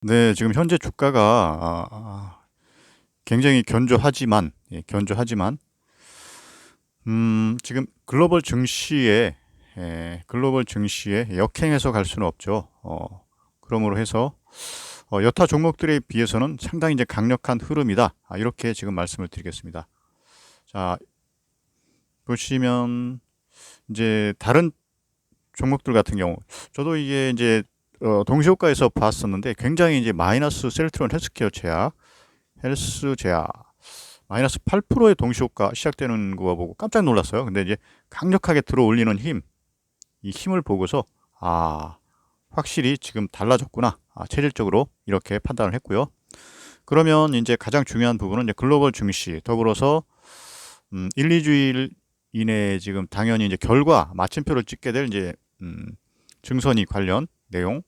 네, 지금 현재 주가가 아, 아, 굉장히 견조하지만, 예, 견조하지만, 음, 지금 글로벌 증시에, 예, 글로벌 증시에 역행해서 갈 수는 없죠. 어, 그러므로 해서 어, 여타 종목들에 비해서는 상당히 이제 강력한 흐름이다. 아, 이렇게 지금 말씀을 드리겠습니다. 자, 보시면 이제 다른 종목들 같은 경우, 저도 이게 이제 어, 동시호가에서 봤었는데 굉장히 이제 마이너스 셀트론 헬스케어 제약, 헬스 제약 마이너스 8%의 동시호가 시작되는 거 보고 깜짝 놀랐어요. 근데 이제 강력하게 들어 올리는 힘, 이 힘을 보고서 아 확실히 지금 달라졌구나. 아, 체질적으로 이렇게 판단을 했고요. 그러면 이제 가장 중요한 부분은 이제 글로벌 증시 더불어서 음, 1, 2주일 이내에 지금 당연히 이제 결과 마침표를 찍게 될 이제 음, 증선이 관련 내용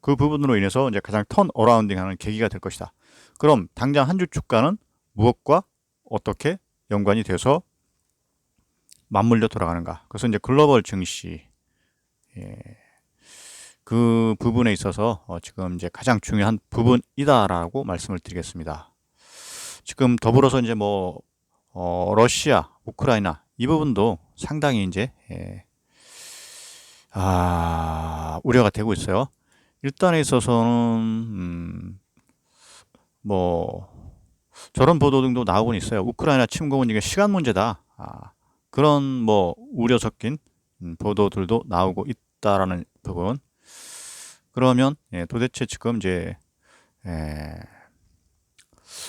그 부분으로 인해서 이제 가장 턴 어라운딩하는 계기가 될 것이다. 그럼 당장 한 주 주가는 무엇과 어떻게 연관이 돼서 맞물려 돌아가는가? 그래서 이제 글로벌 증시 예, 그 부분에 있어서 어, 지금 이제 가장 중요한 부분이다라고 말씀을 드리겠습니다. 지금 더불어서 이제 뭐 어, 러시아, 우크라이나 이 부분도 상당히 이제 예, 아, 우려가 되고 있어요. 일단에 있어서는 음, 뭐 저런 보도 등도 나오곤 있어요. 우크라이나 침공은 이게 시간 문제다. 아, 그런 뭐 우려 섞인 음, 보도들도 나오고 있다라는 부분. 그러면 예, 도대체 지금 이제 예,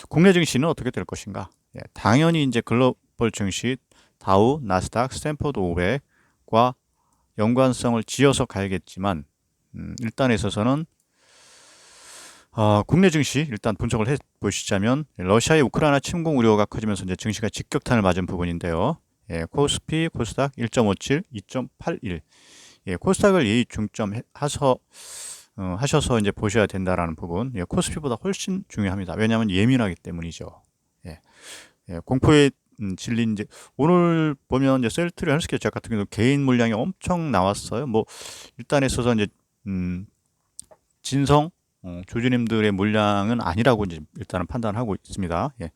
국내 증시는 어떻게 될 것인가? 예, 당연히 이제 글로벌 증시 다우, 나스닥, 스탠퍼드 500과 연관성을 지어서 가야겠지만 음, 일단에 있어서는 어, 국내 증시 일단 분석을 해 보시자면 러시아의 우크라이나 침공 우려가 커지면서 이제 증시가 직격탄을 맞은 부분인데요. 예, 코스피, 코스닥 1.57, 2.81. 예, 코스닥을 예의 중점 하서 어, 하셔서 이제 보셔야 된다라는 부분. 예, 코스피보다 훨씬 중요합니다. 왜냐하면 예민하기 때문이죠. 예, 예, 공포에 음, 질린 이제 오늘 보면 이제 셀트리 헬스케어 제 같은 경우 개인 물량이 엄청 나왔어요. 뭐 일단 있어서 이제 음, 진성 어, 조주님들의 물량은 아니라고 이제 일단은 판단하고 있습니다. 예.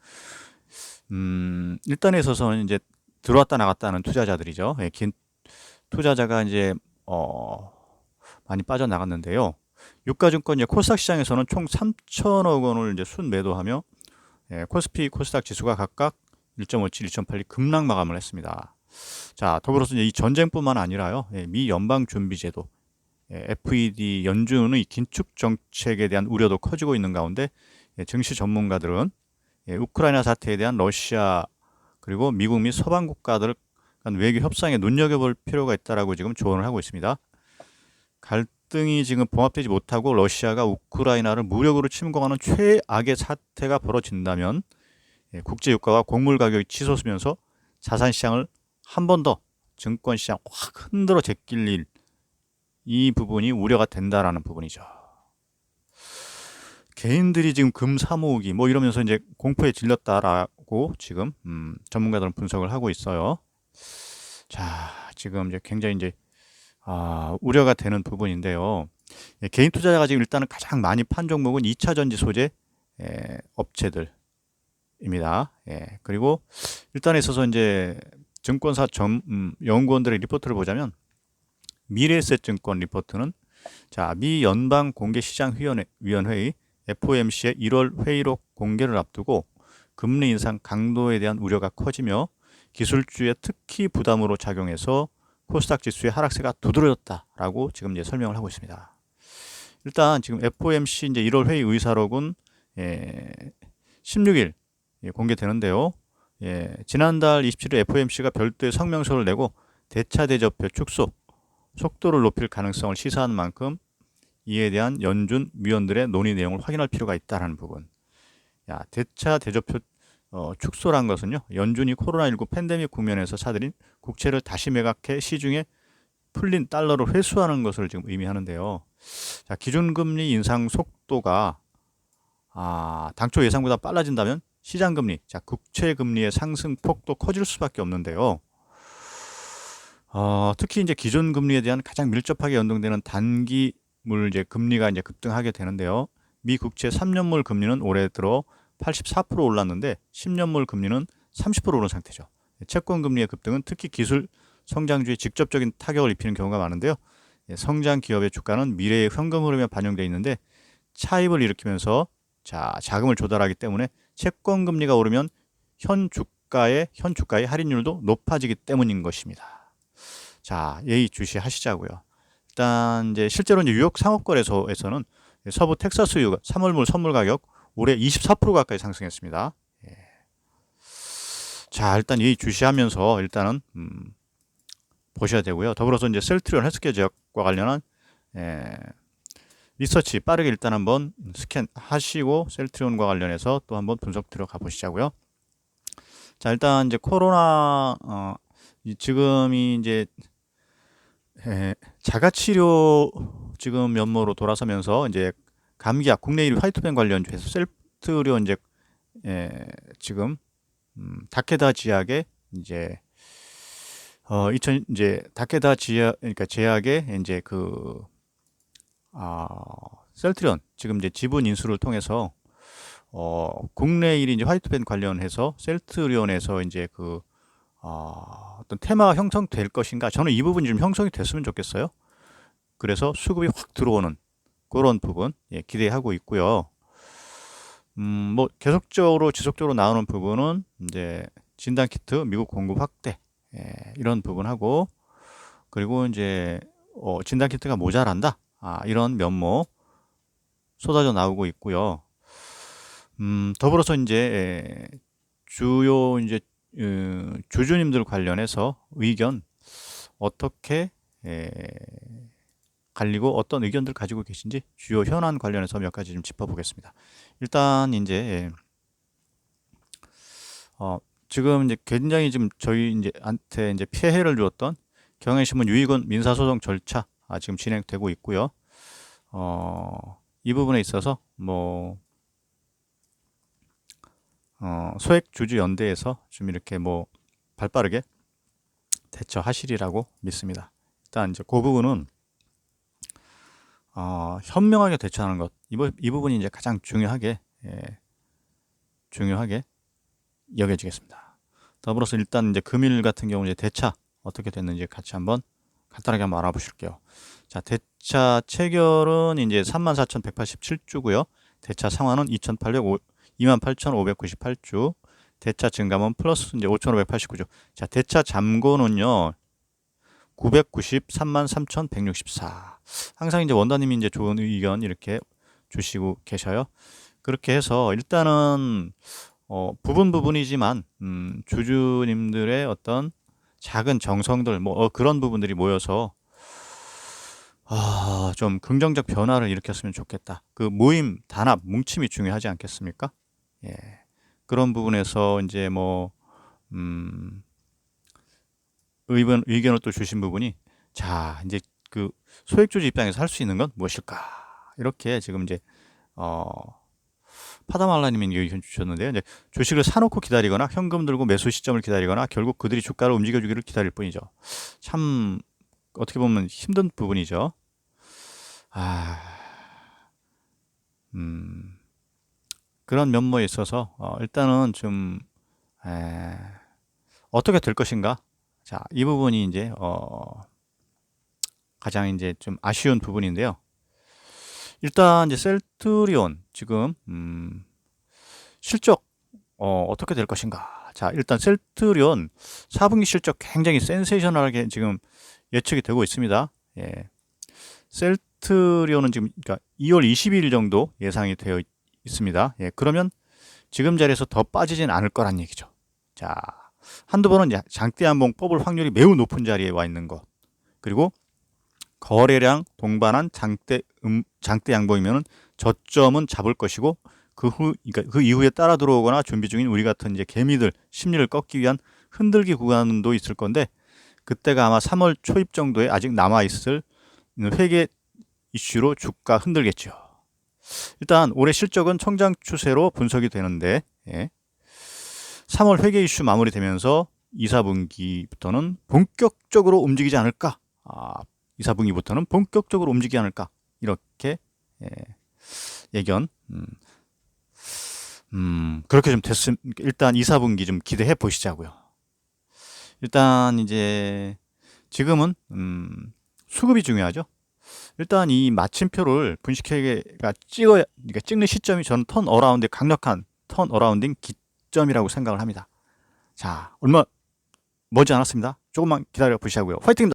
음, 일단에 있어서는 이제 들어왔다 나갔다는 투자자들이죠. 예, 긴 투자자가 이제 어, 많이 빠져나갔는데요. 유가증권 이제 코스닥 시장에서는 총 3천억 원을 이제 순매도하며 예, 코스피, 코스닥 지수가 각각 1.57, 1.82 급락 마감을 했습니다. 자, 더불어서 이제 이 전쟁뿐만 아니라요. 예, 미 연방 준비제도 예, FED 연준의 긴축 정책에 대한 우려도 커지고 있는 가운데 예, 증시 전문가들은 예, 우크라이나 사태에 대한 러시아 그리고 미국 및 서방 국가들 간 외교 협상에 눈여겨볼 필요가 있다라고 지금 조언을 하고 있습니다. 갈등이 지금 봉합되지 못하고 러시아가 우크라이나를 무력으로 침공하는 최악의 사태가 벌어진다면 예, 국제 유가와 곡물 가격이 치솟으면서 자산 시장을 한 번 더 증권 시장 확 흔들어 제낄 일, 이 부분이 우려가 된다라는 부분이죠. 개인들이 지금 금 사모으기 뭐 이러면서 이제 공포에 질렸다라고 지금 음, 전문가들은 분석을 하고 있어요. 자, 지금 이제 굉장히 이제 아, 우려가 되는 부분인데요. 예, 개인 투자자가 지금 일단은 가장 많이 판 종목은 2차 전지 소재 예, 업체들입니다. 예, 그리고 일단에 있어서 이제 증권사 점, 음, 연구원들의 리포트를 보자면 미래에셋증권 리포트는 자, 미 연방 공개 시장 위원회 위원회의 FOMC의 1월 회의록 공개를 앞두고 금리 인상 강도에 대한 우려가 커지며 기술주에 특히 부담으로 작용해서 코스닥 지수의 하락세가 두드러졌다라고 지금 이제 설명을 하고 있습니다. 일단 지금 FOMC 이제 1월 회의 의사록은 예, 16일 예, 공개되는데요. 예, 지난달 27일 FOMC가 별도의 성명서를 내고 대차 대조표 축소 속도를 높일 가능성을 시사하는 만큼 이에 대한 연준 위원들의 논의 내용을 확인할 필요가 있다는 부분. 야, 대차 대조표 어, 축소란 것은요. 연준이 코로나19 팬데믹 국면에서 사들인 국채를 다시 매각해 시중에 풀린 달러를 회수하는 것을 지금 의미하는데요. 자, 기준금리 인상 속도가 아, 당초 예상보다 빨라진다면 시장금리, 자, 국채금리의 상승 폭도 커질 수밖에 없는데요. 어, 특히 이제 기존 금리에 대한 가장 밀접하게 연동되는 단기물 이제 금리가 이제 급등하게 되는데요. 미 국채 3년물 금리는 올해 들어 84% 올랐는데 10년물 금리는 30% 오른 상태죠. 채권 금리의 급등은 특히 기술 성장주에 직접적인 타격을 입히는 경우가 많은데요. 예, 성장 기업의 주가는 미래의 현금 흐름에 반영되어 있는데 차입을 일으키면서 자, 자금을 조달하기 때문에 채권 금리가 오르면 현 주가의 현 주가의 할인율도 높아지기 때문인 것입니다. 자, 예의 주시하시자고요. 일단 이제 실제로 뉴욕 상업거래소에서는 서부 텍사스유 3월물 선물 가격 올해 24% 가까이 상승했습니다. 예. 자, 일단 예의 주시하면서 일단은 음, 보셔야 되고요. 더불어서 이제 셀트리온 헬스케어 지역과 관련한 예, 리서치 빠르게 일단 한번 스캔하시고 셀트리온과 관련해서 또 한번 분석 들어가 보시자고요. 자, 일단 이제 코로나 어, 지금이 이제 예, 자가치료 지금 면모로 돌아서면서 이제 감기약 국내 1위 화이트밴 관련주에서 셀트리온 이제 예, 지금 음, 다케다 지약에 이제 어, 2000 이제 다케다 지약 그러니까 제약의 이제 그 아, 셀트리온 지금 이제 지분 인수를 통해서 어, 국내 1위 이제 화이트밴 관련해서 셀트리온에서 이제 그 어, 어떤 테마가 형성될 것인가 저는 이 부분이 좀 형성이 됐으면 좋겠어요. 그래서 수급이 확 들어오는 그런 부분 예, 기대하고 있고요. 음, 뭐 계속적으로 지속적으로 나오는 부분은 이제 진단 키트 미국 공급 확대 예, 이런 부분하고 그리고 이제 어, 진단 키트가 모자란다 아, 이런 면모 쏟아져 나오고 있고요. 음, 더불어서 이제 예, 주요 이제 어, 주주님들 관련해서 의견 어떻게 예, 갈리고 어떤 의견들 가지고 계신지 주요 현안 관련해서 몇 가지 좀 짚어보겠습니다. 일단 이제 예, 어, 지금 이제 굉장히 지금 저희 이제한테 이제 피해를 주었던 경향신문 유익원 민사소송 절차 아, 지금 진행되고 있고요. 어, 이 부분에 있어서 뭐 어, 소액주주 연대에서 좀 이렇게 뭐 발빠르게 대처하시리라고 믿습니다. 일단 이제 그 부분은 어, 현명하게 대처하는 것, 이, 부, 이 부분이 이제 가장 중요하게, 예, 중요하게 여겨지겠습니다. 더불어서 일단 이제 금일 같은 경우 이제 대차 어떻게 됐는지 같이 한번 간단하게 한번 알아보실게요. 자, 대차 체결은 이제 34,187주고요. 대차 상환은 2,800, 28,598주. 대차 증감은 플러스 이제 5,589주. 자, 대차 잠고는요. 993만 3,164. 항상 이제 원단님이 이제 좋은 의견 이렇게 주시고 계셔요. 그렇게 해서 일단은 어, 부분 부분이지만 음, 주주님들의 어떤 작은 정성들 뭐 어, 그런 부분들이 모여서 아, 좀 긍정적 변화를 일으켰으면 좋겠다. 그 모임, 단합, 뭉침이 중요하지 않겠습니까? 예. 그런 부분에서 이제 뭐 음, 의견, 의견을 또 주신 부분이 자 이제 그 소액주주 입장에서 할 수 있는 건 무엇일까 이렇게 지금 이제 어 파다말라님이 의견 주셨는데요. 이제 주식을 사놓고 기다리거나 현금 들고 매수 시점을 기다리거나 결국 그들이 주가를 움직여주기를 기다릴 뿐이죠. 참 어떻게 보면 힘든 부분이죠. 아, 음, 그런 면모에 있어서 어, 일단은 좀 에, 어떻게 될 것인가 자, 이 부분이 이제 어 가장 이제 좀 아쉬운 부분인데요. 일단 이제 셀트리온 지금 음 실적 어 어떻게 될 것인가? 자, 일단 셀트리온 4분기 실적 굉장히 센세이셔널하게 지금 예측이 되고 있습니다. 예. 셀트리온은 지금 그러니까 2월 22일 정도 예상이 되어 있 습니다. 예. 그러면 지금 자리에서 더 빠지진 않을 거란 얘기죠. 자, 한두 번은 장대 한봉 뽑을 확률이 매우 높은 자리에 와 있는 것. 그리고 거래량 동반한 장대 음, 장대 양봉이면은 저점은 잡을 것이고 그 후, 그러니까 그 이후에 따라 들어오거나 준비 중인 우리 같은 이제 개미들 심리를 꺾기 위한 흔들기 구간도 있을 건데 그때가 아마 3월 초입 정도에 아직 남아 있을 회계 이슈로 주가 흔들겠죠. 일단 올해 실적은 청장 추세로 분석이 되는데 예. 3월 회계 이슈 마무리되면서 2, 4분기부터는 본격적으로 움직이지 않을까? 아, 2, 4분기부터는 본격적으로 움직이지 않을까? 이렇게 예, 예견. 음, 음, 그렇게 좀 됐음, 일단 2, 4분기 좀 기대해 보시자고요. 일단 이제 지금은, 음, 수급이 중요하죠. 일단 이 마침표를 분식회계가 찍어야, 그러니까 찍는 시점이 저는 턴 어라운드의 강력한 턴 어라운딩 기점이라고 생각을 합니다. 자, 얼마 머지 않았습니다. 조금만 기다려 보시자고요. 화이팅입니다.